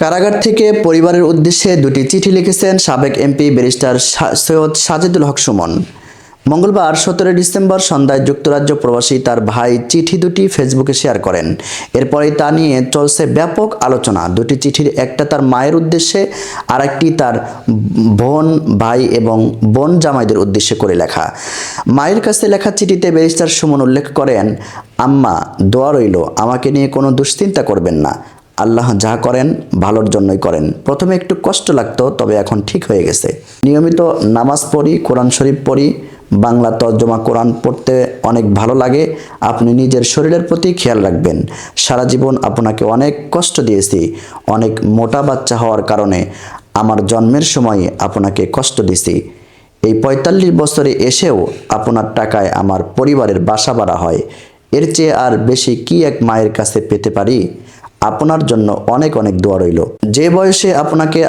কারাগার থেকে পরিবারের উদ্দেশ্যে দুটি চিঠি লিখেছেন সাবেক এমপি ব্যারিস্টার সৈয়দ সাজেদুল হক সুমন। মঙ্গলবার সতেরোই ডিসেম্বর সন্ধ্যায় যুক্তরাজ্য প্রবাসী তার ভাই চিঠি দুটি ফেসবুকে শেয়ার করেন। এরপরে তা নিয়ে চলছে ব্যাপক আলোচনা। দুটি চিঠির একটা তার মায়ের উদ্দেশ্যে, আরেকটি তার বোন, ভাই এবং বোন জামাইদের উদ্দেশ্যে করে লেখা। মায়ের কাছে লেখা চিঠিতে ব্যারিস্টার সুমন উল্লেখ করেন, আম্মা, দোয়া রইল, আমাকে নিয়ে কোনো দুশ্চিন্তা করবেন না। আল্লাহ যা করেন ভালোর জন্যই করেন। প্রথমে একটু কষ্ট লাগতো, তবে এখন ঠিক হয়ে গেছে। নিয়মিত নামাজ পড়ি, কোরআন শরীফ পড়ি, বাংলা তর্জমা কোরআন পড়তে অনেক ভালো লাগে। আপনি নিজের শরীরের প্রতি খেয়াল রাখবেন। সারা জীবন আপনাকে অনেক কষ্ট দিয়েছি। অনেক মোটা বাচ্চা হওয়ার কারণে আমার জন্মের সময় আপনাকে কষ্ট দিছি। এই পঁয়তাল্লিশ বছরে এসেও আপনার টাকায় আমার পরিবারের বাসা বাড়া হয়। এর চেয়ে আর বেশি কি এক মায়ের কাছে পেতে পারি? আপনার জন্য অনেক অনেক দোয়া রইল। যে বয়সে আপনাকে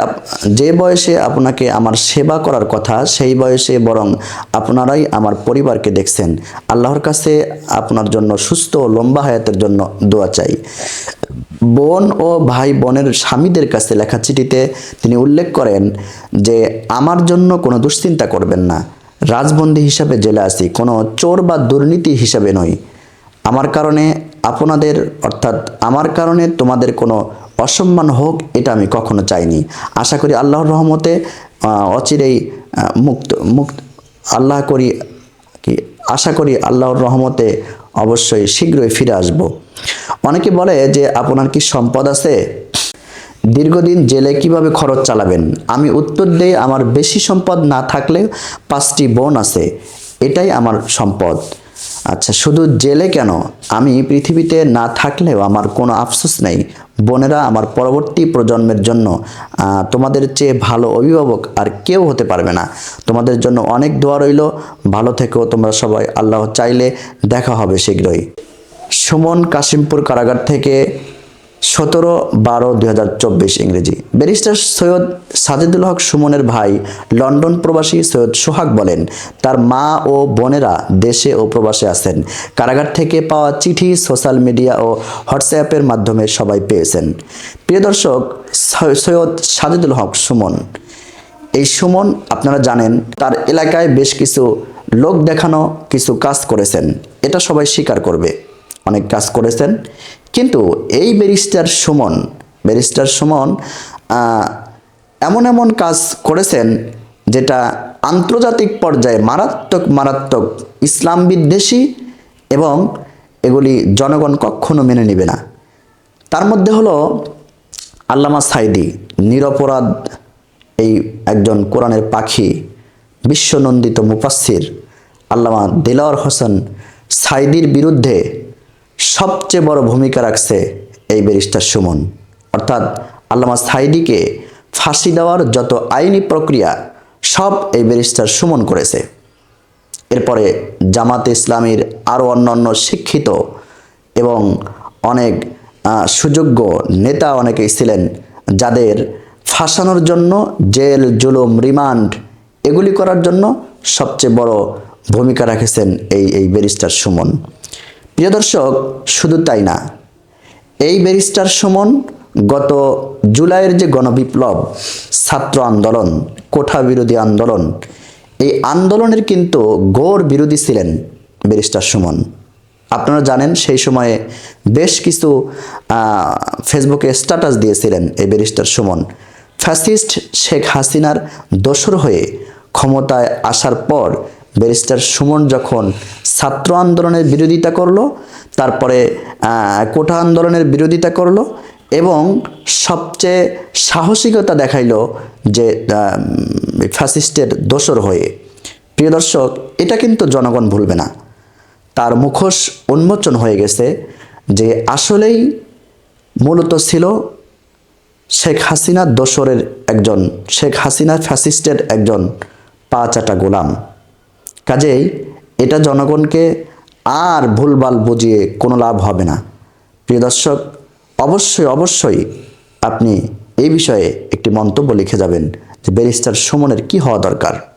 যে বয়সে আপনাকে আমার সেবা করার কথা, সেই বয়সে বরং আপনারাই আমার পরিবারকে দেখছেন। আল্লাহর কাছে আপনার জন্য সুস্থ ও লম্বা হায়াতের জন্য দোয়া চাই। বোন ও ভাই বোনের স্বামীদের কাছে লেখা চিঠিতে তিনি উল্লেখ করেন যে, আমার জন্য কোনো দুশ্চিন্তা করবেন না। রাজবন্দী হিসাবে জেলে আসি কোনো চোর বা দুর্নীতি হিসাবে নই। আমার কারণে আপনাদের, অর্থাৎ আমার কারণে তোমাদের কোনো অসম্মান হোক, এটা আমি কখনো চাইনি। আশা করি আল্লাহর রহমতে অচিরেই মুক্ত মুক্ত, আল্লাহ করি, কি, আশা করি আল্লাহর রহমতে অবশ্যই শীঘ্রই ফিরে আসব। অনেকে বলে যে, আপনার কি সম্পদ আছে? দীর্ঘদিন জেলে কীভাবে খরচ চালাবেন? আমি উত্তর দেই, আমার বেশি সম্পদ না থাকলে পাঁচটি বোন আছে। এটাই আমার সম্পদ। আচ্ছা শুধু জেলে কেন? আমি পৃথিবীতে না থাকলেও আমার কোনো আফসোস নেই। বোনেরা আমার পরবর্তী প্রজন্মের জন্য তোমাদের চেয়ে ভালো অভিভাবক আর কেউ হতে পারবে না। তোমাদের জন্য অনেক দোয়া রইল। ভালো থেকেও তোমরা সবাই। আল্লাহ চাইলে দেখা হবে শীঘ্রই। সুমন কাশিমপুর কারাগার থেকে সতেরো বারো দুই হাজার চব্বিশ ইংরেজি। ব্যারিস্টার সৈয়দ সাজেদুল হক সুমনের ভাই লন্ডন প্রবাসী সৈয়দ সোহাগ বলেন, তার মা ও বোনেরা দেশে ও প্রবাসে আছেন। কারাগার থেকে পাওয়া চিঠি, সোশ্যাল মিডিয়া ও হোয়াটসঅ্যাপের মাধ্যমে সবাই পেয়েছেন। প্রিয় দর্শক সৈয়দ সাজেদুল হক সুমন। এই সুমন, আপনারা জানেন, তার এলাকায় বেশ কিছু লোক দেখানো, কিছু কাজ করেছেন। এটা সবাই স্বীকার করবে। অনেক কাজ করেছেন। কিন্তু এই ব্যারিস্টার সুমন ব্যারিস্টার সুমন এমন এমন কাজ করেছেন যেটা আন্তর্জাতিক পর্যায়ে মারাত্মক মারাত্মক ইসলাম বিদ্বেষী এবং এগুলি জনগণ কখনো মেনে নেবে না। তার মধ্যে হলো আল্লামা সাইদি, নিরপরাধ এই একজন কোরআনের পাখি, বিশ্বনন্দিত মুফাসির আল্লামা দিলাওয়ার হোসেন সাইদির বিরুদ্ধে সবচেয়ে বড় ভূমিকা রাখছে এই ব্যারিস্টার সুমন। অর্থাৎ আল্লামা সাইদিকে ফাঁসি দেওয়ার যত আইনি প্রক্রিয়া, সব এই ব্যারিস্টার সুমন করেছে। এরপরে জামাতে ইসলামীর আরও অন্যান্য শিক্ষিত এবং অনেক সুযোগ্য নেতা অনেকেই ছিলেন, যাদের ফাঁসানোর জন্য জেল, জুলুম, রিমান্ড এগুলি করার জন্য সবচেয়ে বড় ভূমিকা রাখেছেন এই এই ব্যারিস্টার সুমন। প্রিয় দর্শক, শুধু তাই না, এই ব্যারিস্টার সুমন গত জুলাইয়ের যে গণবিপ্লব, ছাত্র আন্দোলন, কোঠা বিরোধী আন্দোলন, এই আন্দোলনের কিন্তু ঘোর বিরোধী ছিলেন ব্যারিস্টার সুমন। আপনারা জানেন, সেই সময়ে বেশ কিছু ফেসবুকে স্ট্যাটাস দিয়েছিলেন এই ব্যারিস্টার সুমন। ফ্যাসিস্ট শেখ হাসিনার দোসর হয়ে ক্ষমতায় আসার পর ব্যারিস্টার সুমন যখন ছাত্র আন্দোলনের বিরোধিতা করল, তারপরে কোঠা আন্দোলনের বিরোধিতা করল এবং সবচেয়ে সাহসিকতা দেখাইলো যে ফ্যাসিস্টের দোসর হয়ে। প্রিয় দর্শক, এটা কিন্তু জনগণ ভুলবে না। তার মুখোশ উন্মোচন হয়ে গেছে যে আসলেই মূলত ছিল শেখ হাসিনার দোসরের একজন, শেখ হাসিনার ফ্যাসিস্টের একজন পা চাটা গোলাম। কাজেই এটা জনগণকে আর ভুলভাল বুঝিয়ে কোনো লাভ হবে না। প্রিয় দর্শক, অবশ্যই অবশ্যই আপনি এই বিষয়ে একটি মন্তব্য লিখে যাবেন যে ব্যারিস্টার সুমনের কি হওয়া দরকার?